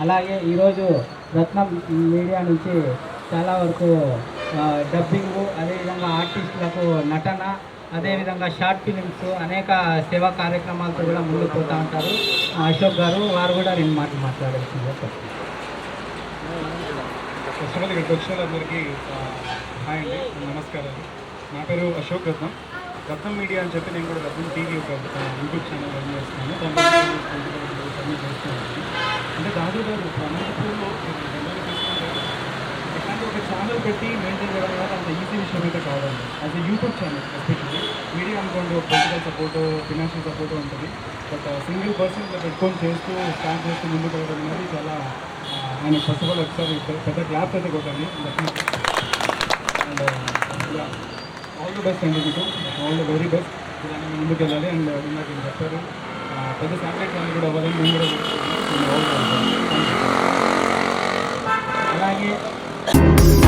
అలాగే ఈరోజు రత్నం మీడియా నుంచి చాలా వరకు డబ్బింగ్ అదేవిధంగా ఆర్టిస్టులకు నటన అదేవిధంగా షార్ట్ ఫిలిమ్స్ అనేక సేవా కార్యక్రమాలతో కూడా ముందుకు పోతూ ఉంటారు. ఆ, అశోక్ గారు వారు కూడా రెండు మాటలు మాట్లాడాల్సిందే ఫస్ట్ ఆల్ ఇక్కడికి వచ్చిన వాళ్ళందరికీ హాయ్ అండి నమస్కారాలు. నా పేరు అశోక్ రత్నం. రత్నం మీడియా అని చెప్పి నేను కూడా రత్నం టీవీ ఒక యూట్యూబ్ ఛానల్ రన్ చేస్తున్నాను. చేస్తున్నాను అంటే గారు ఇప్పుడు అనంతపూర్లో మీరు ఒక ఛానల్ పెట్టి మెయింటైన్ చేయడం వల్ల అంత ఈజీ విషయం అయితే కావాలండి as a YouTube channel especially media అనుకోండి ఒక పొలిటికల్ సపోర్ట్ ఫినాన్షియల్ సపోర్ట్ ఉంటుంది. బట్ సింగిల్ పర్సన్ ఇట్లా పెట్టుకొని చేస్తూ స్టార్ట్ చేస్తూ ముందుకు వెళ్ళడం అనేది చాలా uh, ఆయన ఫస్ట్ ఆఫ్ ఆల్ ఒకసారి పెద్ద- పెద్ద క్లాప్ అయితే కొట్టండి. అండ్ ఆల్ ది బెస్ట్ అండి మీకు. ఆల్ ది వెరీ బెస్ట్ ఇలానే ముందుకు వెళ్ళాలి. అండ్ ఇందాక మీరు చెప్పారు uh, పెద్ద శాటిలైట్ ఛానల్ కూడా అవ్వాలని మేము కూడా faggot.